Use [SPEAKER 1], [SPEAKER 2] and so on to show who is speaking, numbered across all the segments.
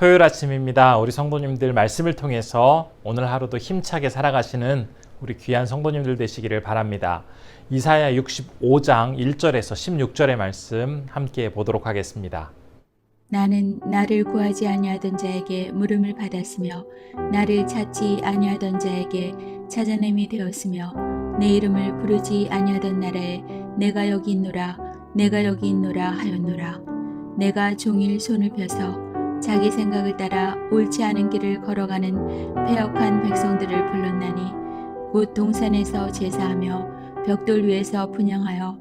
[SPEAKER 1] 토요일 아침입니다. 우리 성도님들 말씀을 통해서 오늘 하루도 힘차게 살아가시는 우리 귀한 성도님들 되시기를 바랍니다. 이사야 65장 1절에서 16절의 말씀 함께 보도록 하겠습니다.
[SPEAKER 2] 나는 나를 구하지 아니하던 자에게 물음을 받았으며 나를 찾지 아니하던 자에게 찾아냄이 되었으며 내 이름을 부르지 아니하던 나라에 내가 여기 있노라 내가 여기 있노라 하였노라 내가 종일 손을 펴서 자기 생각을 따라 옳지 않은 길을 걸어가는 패역한 백성들을 불렀나니 곧 동산에서 제사하며 벽돌 위에서 분양하여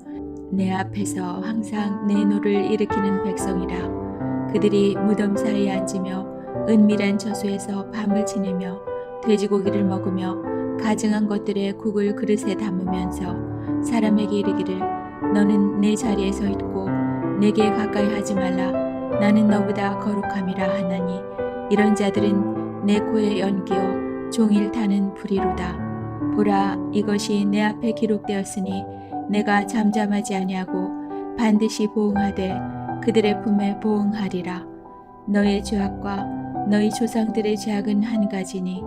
[SPEAKER 2] 내 앞에서 항상 내 노를 일으키는 백성이라. 그들이 무덤 사이에 앉으며 은밀한 저수에서 밤을 지내며 돼지고기를 먹으며 가증한 것들의 국을 그릇에 담으면서 사람에게 이르기를 너는 내 자리에 서 있고 내게 가까이 하지 말라 나는 너보다 거룩함이라 하나니 이런 자들은 내 코에 연기어 종일 타는 불이로다 보라 이것이 내 앞에 기록되었으니 내가 잠잠하지 아니하고 반드시 보응하되 그들의 품에 보응하리라. 너의 죄악과 너희 조상들의 죄악은 한 가지니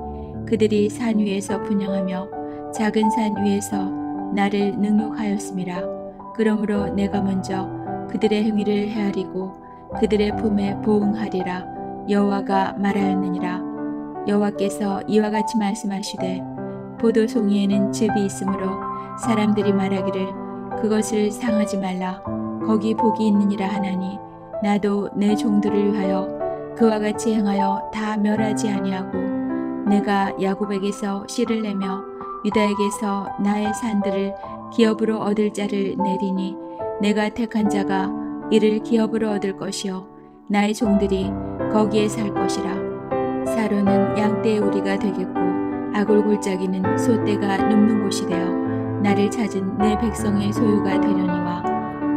[SPEAKER 2] 그들이 산 위에서 분양하며 작은 산 위에서 나를 능욕하였음이라. 그러므로 내가 먼저 그들의 행위를 헤아리고 그들의 품에 보응하리라. 여호와가 말하였느니라. 여호와께서 이와 같이 말씀하시되 보도송이에는 즙이 있으므로 사람들이 말하기를 그것을 상하지 말라. 거기 복이 있느니라 하나니 나도 내 종들을 위하여 그와 같이 행하여 다 멸하지 아니하고 내가 야곱에게서 씨를 내며 유다에게서 나의 산들을 기업으로 얻을 자를 내리니 내가 택한 자가 이를 기업으로 얻을 것이요. 나의 종들이 거기에 살 것이라. 사로는 양떼의 우리가 되겠고 아골골짜기는 소떼가 눕는 곳이 되어 나를 찾은 내 백성의 소유가 되려니와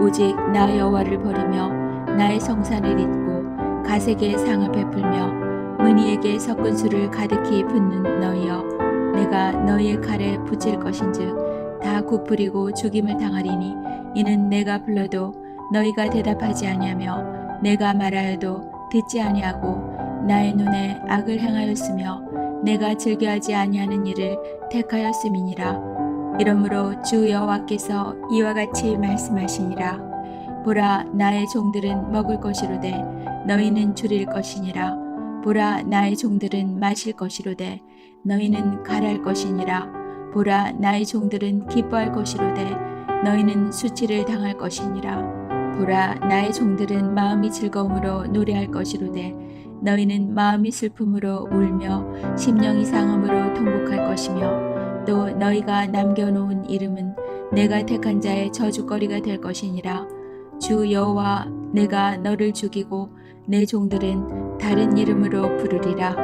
[SPEAKER 2] 오직 나 여호와를 버리며 나의 성산을 잇고 가색의 상을 베풀며 문희에게 섞은 술을 가득히 붓는 너희여 내가 너희의 칼에 붙일 것인즉 다 굽부리고 죽임을 당하리니 이는 내가 불러도 너희가 대답하지 아니하며 내가 말하여도 듣지 아니하고 나의 눈에 악을 행하였으며 내가 즐겨하지 아니하는 일을 택하였음이니라. 이러므로 주 여호와께서 이와 같이 말씀하시니라. 보라 나의 종들은 먹을 것이로되 너희는 줄일 것이니라. 보라 나의 종들은 마실 것이로되 너희는 갈할 것이니라. 보라 나의 종들은 기뻐할 것이로되 너희는 수치를 당할 것이니라 보라 나의 종들은 마음이 즐거움으로 노래할 것이로되 너희는 마음이 슬픔으로 울며 심령이 상함으로 통곡할 것이며 또 너희가 남겨놓은 이름은 내가 택한 자의 저주거리가 될 것이니라. 주 여호와 내가 너를 죽이고 내 종들은 다른 이름으로 부르리라.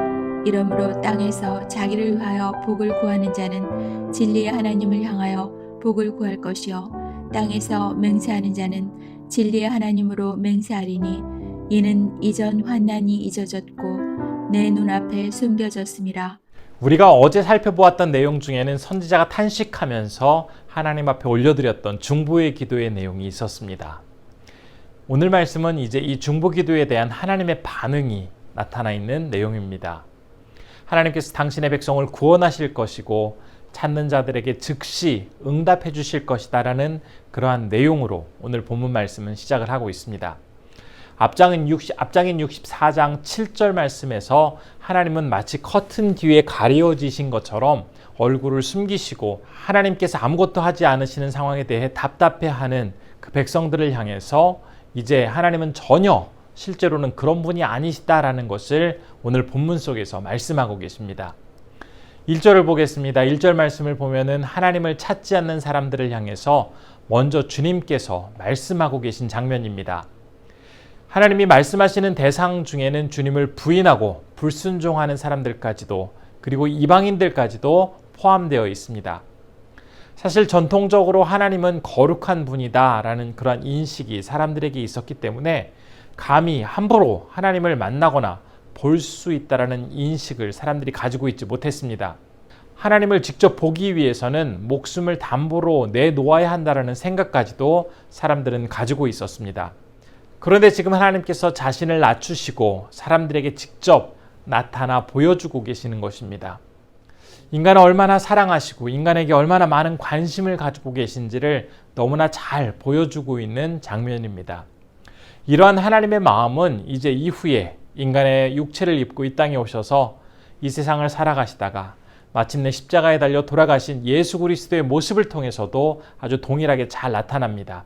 [SPEAKER 2] 이러므로 땅에서 자기를 위하여 복을 구하는 자는 진리의 하나님을 향하여 복을 구할 것이요. 땅에서 맹세하는 자는 진리의 하나님으로 맹세하리니 이는 이전 환난이 잊어졌고 내 눈앞에 숨겨졌음이라
[SPEAKER 1] 우리가 어제 살펴보았던 내용 중에는 선지자가 탄식하면서 하나님 앞에 올려드렸던 중보의 기도의 내용이 있었습니다. 오늘 말씀은 이제 이 중보 기도에 대한 하나님의 반응이 나타나 있는 내용입니다. 하나님께서 당신의 백성을 구원하실 것이고 찾는 자들에게 즉시 응답해 주실 것이다라는 그러한 내용으로 오늘 본문 말씀은 시작을 하고 있습니다. 앞장은 60, 앞장인 64장 7절 말씀에서 하나님은 마치 커튼 뒤에 가려지신 것처럼 얼굴을 숨기시고 하나님께서 아무것도 하지 않으시는 상황에 대해 답답해하는 그 백성들을 향해서 이제 하나님은 전혀 실제로는 그런 분이 아니시다라는 것을 오늘 본문 속에서 말씀하고 계십니다. 1절을 보겠습니다. 1절 말씀을 보면은 하나님을 찾지 않는 사람들을 향해서 먼저 주님께서 말씀하고 계신 장면입니다. 하나님이 말씀하시는 대상 중에는 주님을 부인하고 불순종하는 사람들까지도 그리고 이방인들까지도 포함되어 있습니다. 사실 전통적으로 하나님은 거룩한 분이다라는 그러한 인식이 사람들에게 있었기 때문에 감히 함부로 하나님을 만나거나 볼 수 있다라는 인식을 사람들이 가지고 있지 못했습니다. 하나님을 직접 보기 위해서는 목숨을 담보로 내놓아야 한다라는 생각까지도 사람들은 가지고 있었습니다. 그런데 지금 하나님께서 자신을 낮추시고 사람들에게 직접 나타나 보여주고 계시는 것입니다. 인간을 얼마나 사랑하시고 인간에게 얼마나 많은 관심을 가지고 계신지를 너무나 잘 보여주고 있는 장면입니다. 이러한 하나님의 마음은 이제 이후에 인간의 육체를 입고 이 땅에 오셔서 이 세상을 살아가시다가 마침내 십자가에 달려 돌아가신 예수 그리스도의 모습을 통해서도 아주 동일하게 잘 나타납니다.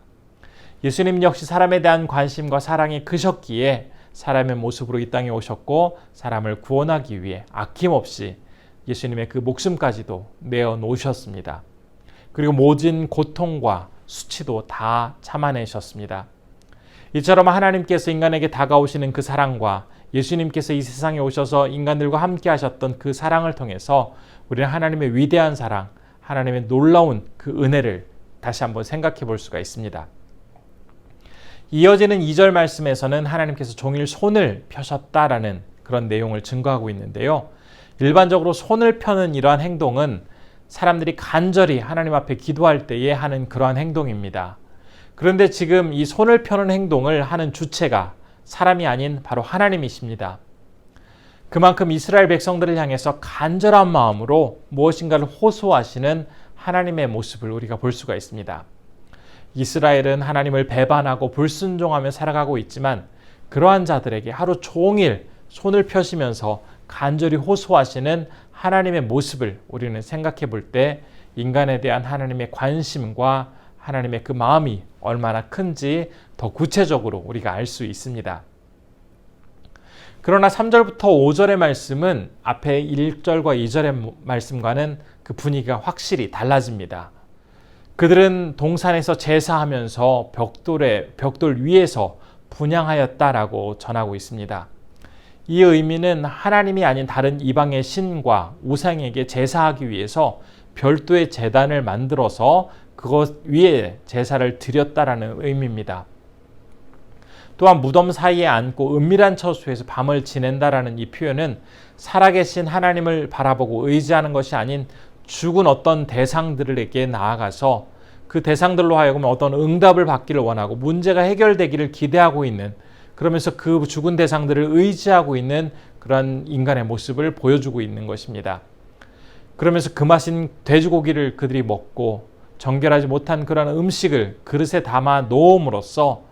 [SPEAKER 1] 예수님 역시 사람에 대한 관심과 사랑이 크셨기에 사람의 모습으로 이 땅에 오셨고 사람을 구원하기 위해 아낌없이 예수님의 그 목숨까지도 내어 놓으셨습니다. 그리고 모진 고통과 수치도 다 참아내셨습니다. 이처럼 하나님께서 인간에게 다가오시는 그 사랑과 예수님께서 이 세상에 오셔서 인간들과 함께 하셨던 그 사랑을 통해서 우리는 하나님의 위대한 사랑, 하나님의 놀라운 그 은혜를 다시 한번 생각해 볼 수가 있습니다. 이어지는 2절 말씀에서는 하나님께서 종일 손을 펴셨다라는 그런 내용을 증거하고 있는데요. 일반적으로 손을 펴는 이러한 행동은 사람들이 간절히 하나님 앞에 기도할 때에 하는 그러한 행동입니다. 그런데 지금 이 손을 펴는 행동을 하는 주체가 사람이 아닌 바로 하나님이십니다. 그만큼 이스라엘 백성들을 향해서 간절한 마음으로 무엇인가를 호소하시는 하나님의 모습을 우리가 볼 수가 있습니다. 이스라엘은 하나님을 배반하고 불순종하며 살아가고 있지만 그러한 자들에게 하루 종일 손을 펴시면서 간절히 호소하시는 하나님의 모습을 우리는 생각해 볼 때 인간에 대한 하나님의 관심과 하나님의 그 마음이 얼마나 큰지 더 구체적으로 우리가 알 수 있습니다. 그러나 3절부터 5절의 말씀은 앞에 1절과 2절의 말씀과는 그 분위기가 확실히 달라집니다. 그들은 동산에서 제사하면서 벽돌에 벽돌 위에서 분양하였다라고 전하고 있습니다. 이 의미는 하나님이 아닌 다른 이방의 신과 우상에게 제사하기 위해서 별도의 재단을 만들어서 그것 위에 제사를 드렸다라는 의미입니다. 또한 무덤 사이에 앉고 은밀한 처소에서 밤을 지낸다라는 이 표현은 살아계신 하나님을 바라보고 의지하는 것이 아닌 죽은 어떤 대상들에게 나아가서 그 대상들로 하여금 어떤 응답을 받기를 원하고 문제가 해결되기를 기대하고 있는 그러면서 그 죽은 대상들을 의지하고 있는 그런 인간의 모습을 보여주고 있는 것입니다. 그러면서 그 맛인 돼지고기를 그들이 먹고 정결하지 못한 그런 음식을 그릇에 담아 놓음으로써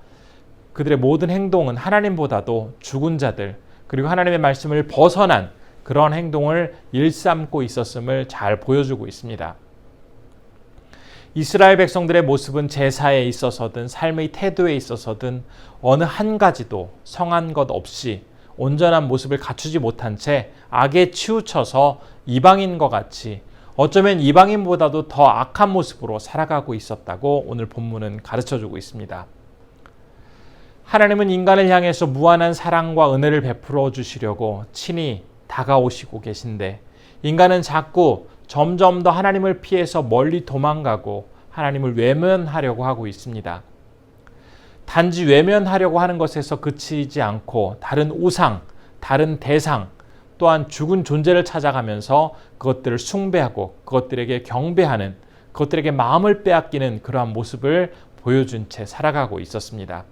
[SPEAKER 1] 그들의 모든 행동은 하나님보다도 죽은 자들 그리고 하나님의 말씀을 벗어난 그런 행동을 일삼고 있었음을 잘 보여주고 있습니다. 이스라엘 백성들의 모습은 제사에 있어서든 삶의 태도에 있어서든 어느 한 가지도 성한 것 없이 온전한 모습을 갖추지 못한 채 악에 치우쳐서 이방인과 같이 어쩌면 이방인보다도 더 악한 모습으로 살아가고 있었다고 오늘 본문은 가르쳐 주고 있습니다. 하나님은 인간을 향해서 무한한 사랑과 은혜를 베풀어 주시려고 친히 다가오시고 계신데 인간은 자꾸 점점 더 하나님을 피해서 멀리 도망가고 하나님을 외면하려고 하고 있습니다. 단지 외면하려고 하는 것에서 그치지 않고 다른 우상, 다른 대상, 또한 죽은 존재를 찾아가면서 그것들을 숭배하고 그것들에게 경배하는 그것들에게 마음을 빼앗기는 그러한 모습을 보여준 채 살아가고 있었습니다.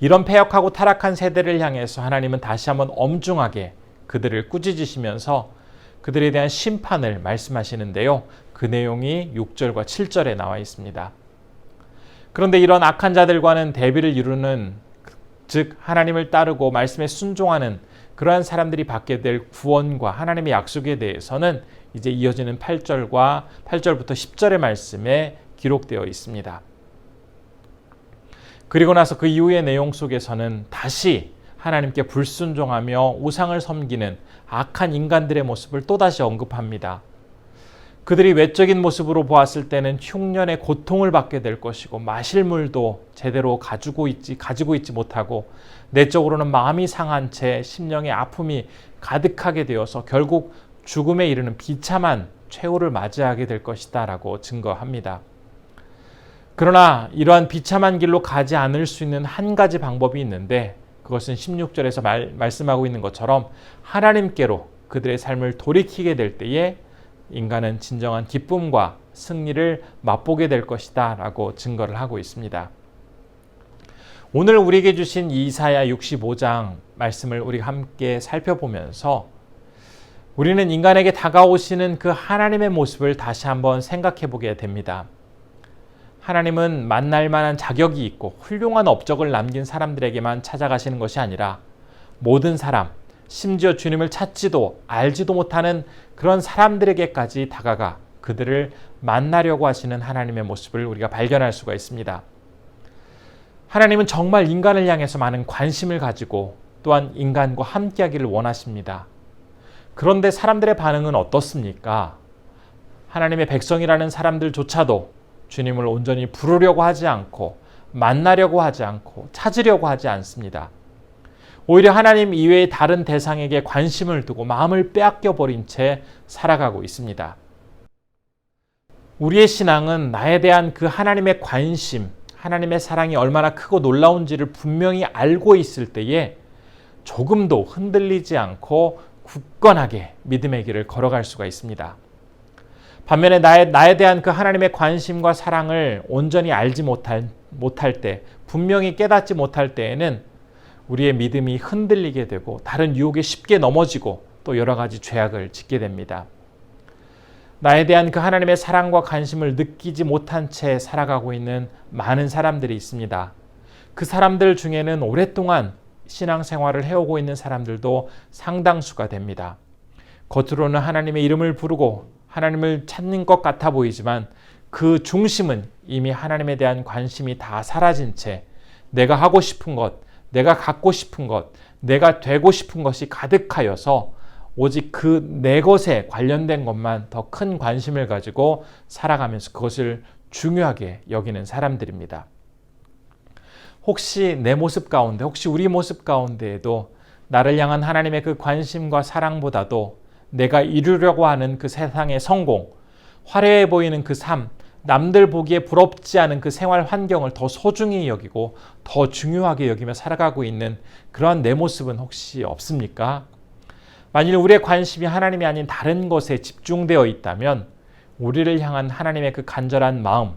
[SPEAKER 1] 이런 폐역하고 타락한 세대를 향해서 하나님은 다시 한번 엄중하게 그들을 꾸짖으시면서 그들에 대한 심판을 말씀하시는데요. 그 내용이 6절과 7절에 나와 있습니다. 그런데 이런 악한 자들과는 대비를 이루는 즉 하나님을 따르고 말씀에 순종하는 그러한 사람들이 받게 될 구원과 하나님의 약속에 대해서는 이제 이어지는 8절과 8절부터 10절의 말씀에 기록되어 있습니다. 그리고 나서 그 이후의 내용 속에서는 다시 하나님께 불순종하며 우상을 섬기는 악한 인간들의 모습을 또다시 언급합니다. 그들이 외적인 모습으로 보았을 때는 흉년의 고통을 받게 될 것이고 마실 물도 제대로 가지고 있지 가지고 있지 못하고 내적으로는 마음이 상한 채 심령의 아픔이 가득하게 되어서 결국 죽음에 이르는 비참한 최후를 맞이하게 될 것이다라고 증거합니다. 그러나 이러한 비참한 길로 가지 않을 수 있는 한 가지 방법이 있는데 그것은 16절에서 말, 말씀하고 있는 것처럼 하나님께로 그들의 삶을 돌이키게 될 때에 인간은 진정한 기쁨과 승리를 맛보게 될 것이다 라고 증거를 하고 있습니다. 오늘 우리에게 주신 이사야 65장 말씀을 우리가 함께 살펴보면서 우리는 인간에게 다가오시는 그 하나님의 모습을 다시 한번 생각해 보게 됩니다. 하나님은 만날 만한 자격이 있고 훌륭한 업적을 남긴 사람들에게만 찾아가시는 것이 아니라 모든 사람, 심지어 주님을 찾지도 알지도 못하는 그런 사람들에게까지 다가가 그들을 만나려고 하시는 하나님의 모습을 우리가 발견할 수가 있습니다. 하나님은 정말 인간을 향해서 많은 관심을 가지고 또한 인간과 함께하기를 원하십니다. 그런데 사람들의 반응은 어떻습니까? 하나님의 백성이라는 사람들조차도 주님을 온전히 부르려고 하지 않고 만나려고 하지 않고 찾으려고 하지 않습니다. 오히려 하나님 이외의 다른 대상에게 관심을 두고 마음을 빼앗겨 버린 채 살아가고 있습니다. 우리의 신앙은 나에 대한 그 하나님의 관심, 하나님의 사랑이 얼마나 크고 놀라운지를 분명히 알고 있을 때에 조금도 흔들리지 않고 굳건하게 믿음의 길을 걸어갈 수가 있습니다. 반면에 나에, 나에 대한 그 하나님의 관심과 사랑을 온전히 알지 못할, 못할 때, 분명히 깨닫지 못할 때에는 우리의 믿음이 흔들리게 되고 다른 유혹에 쉽게 넘어지고 또 여러 가지 죄악을 짓게 됩니다. 나에 대한 그 하나님의 사랑과 관심을 느끼지 못한 채 살아가고 있는 많은 사람들이 있습니다. 그 사람들 중에는 오랫동안 신앙생활을 해오고 있는 사람들도 상당수가 됩니다. 겉으로는 하나님의 이름을 부르고 하나님을 찾는 것 같아 보이지만 그 중심은 이미 하나님에 대한 관심이 다 사라진 채 내가 하고 싶은 것, 내가 갖고 싶은 것, 내가 되고 싶은 것이 가득하여서 오직 그 내 것에 관련된 것만 더 큰 관심을 가지고 살아가면서 그것을 중요하게 여기는 사람들입니다. 혹시 내 모습 가운데, 혹시 우리 모습 가운데에도 나를 향한 하나님의 그 관심과 사랑보다도 내가 이루려고 하는 그 세상의 성공, 화려해 보이는 그 삶, 남들 보기에 부럽지 않은 그 생활 환경을 더 소중히 여기고 더 중요하게 여기며 살아가고 있는 그러한 내 모습은 혹시 없습니까? 만일 우리의 관심이 하나님이 아닌 다른 것에 집중되어 있다면 우리를 향한 하나님의 그 간절한 마음,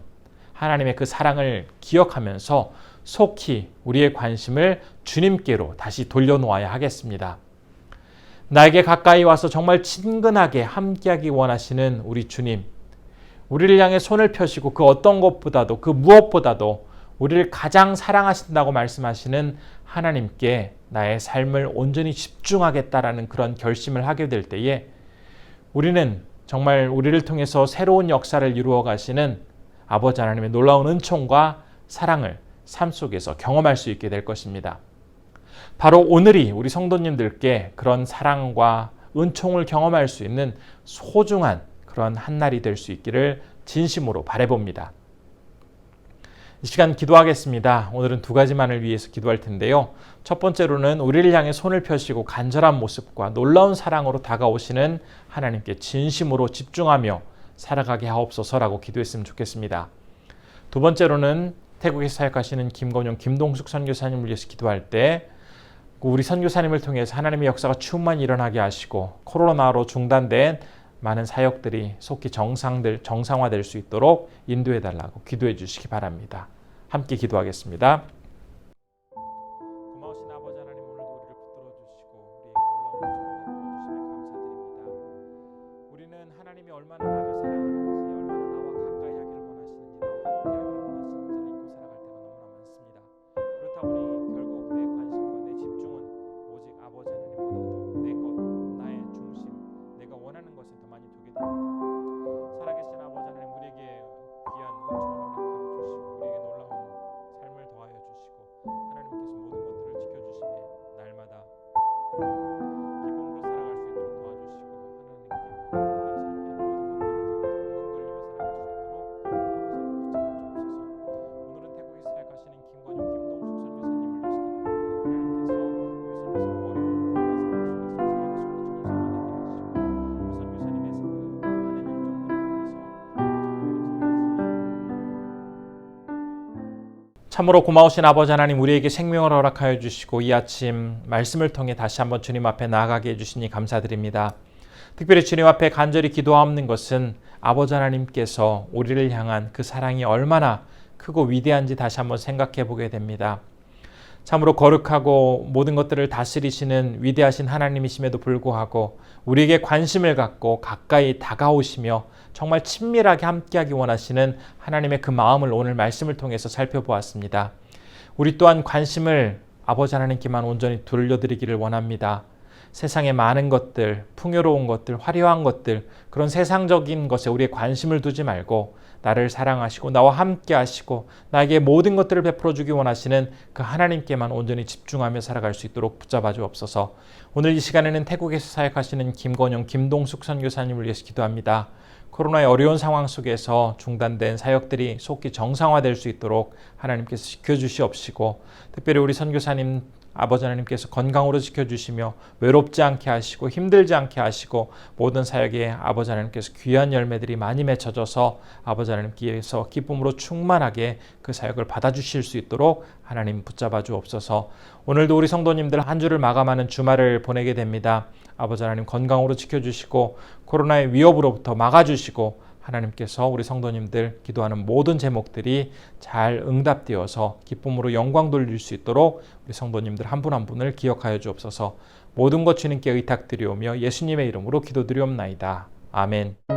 [SPEAKER 1] 하나님의 그 사랑을 기억하면서 속히 우리의 관심을 주님께로 다시 돌려놓아야 하겠습니다. 나에게 가까이 와서 정말 친근하게 함께하기 원하시는 우리 주님, 우리를 향해 손을 펴시고 그 어떤 것보다도 그 무엇보다도 우리를 가장 사랑하신다고 말씀하시는 하나님께 나의 삶을 온전히 집중하겠다라는 그런 결심을 하게 될 때에 우리는 정말 우리를 통해서 새로운 역사를 이루어 가시는 아버지 하나님의 놀라운 은총과 사랑을 삶 속에서 경험할 수 있게 될 것입니다. 바로 오늘이 우리 성도님들께 그런 사랑과 은총을 경험할 수 있는 소중한 그런 한 날이 될 수 있기를 진심으로 바래봅니다. 이 시간 기도하겠습니다. 오늘은 두 가지만을 위해서 기도할 텐데요. 첫 번째로는 우리를 향해 손을 펴시고 간절한 모습과 놀라운 사랑으로 다가오시는 하나님께 진심으로 집중하며 살아가게 하옵소서라고 기도했으면 좋겠습니다. 두 번째로는 태국에 사역하시는 김건용, 김동숙 선교사님을 위해서 기도할 때 우리 선교사님을 통해서 하나님의 역사가 충만히 일어나게 하시고 코로나로 중단된 많은 사역들이 속히 정상들 정상화될 수 있도록 인도해 달라고 기도해 주시기 바랍니다. 함께 기도하겠습니다. 참으로 고마우신 아버지 하나님 우리에게 생명을 허락하여 주시고 이 아침 말씀을 통해 다시 한번 주님 앞에 나아가게 해주시니 감사드립니다. 특별히 주님 앞에 간절히 기도하옵는 것은 아버지 하나님께서 우리를 향한 그 사랑이 얼마나 크고 위대한지 다시 한번 생각해 보게 됩니다. 참으로 거룩하고 모든 것들을 다스리시는 위대하신 하나님이심에도 불구하고 우리에게 관심을 갖고 가까이 다가오시며 정말 친밀하게 함께하기 원하시는 하나님의 그 마음을 오늘 말씀을 통해서 살펴보았습니다. 우리 또한 관심을 아버지 하나님께만 온전히 돌려드리기를 원합니다. 세상의 많은 것들, 풍요로운 것들, 화려한 것들, 그런 세상적인 것에 우리의 관심을 두지 말고 나를 사랑하시고 나와 함께 하시고 나에게 모든 것들을 베풀어 주기 원하시는 그 하나님께만 온전히 집중하며 살아갈 수 있도록 붙잡아 주옵소서. 오늘 이 시간에는 태국에서 사역하시는 김건영, 김동숙 선교사님을 위해서 기도합니다. 코로나의 어려운 상황 속에서 중단된 사역들이 속히 정상화될 수 있도록 하나님께서 지켜주시옵시고 특별히 우리 선교사님 아버지 하나님께서 건강으로 지켜주시며 외롭지 않게 하시고 힘들지 않게 하시고 모든 사역에 아버지 하나님께서 귀한 열매들이 많이 맺혀져서 아버지 하나님께서 기쁨으로 충만하게 그 사역을 받아주실 수 있도록 하나님 붙잡아 주옵소서 오늘도 우리 성도님들 한 주를 마감하는 주말을 보내게 됩니다. 아버지 하나님 건강으로 지켜주시고 코로나의 위협으로부터 막아주시고 하나님께서 우리 성도님들 기도하는 모든 제목들이 잘 응답되어서 기쁨으로 영광 돌릴 수 있도록 우리 성도님들 한 분한 분을 기억하여 주옵소서 모든 것 주님께 의탁드리오며 예수님의 이름으로 기도드리옵나이다. 아멘.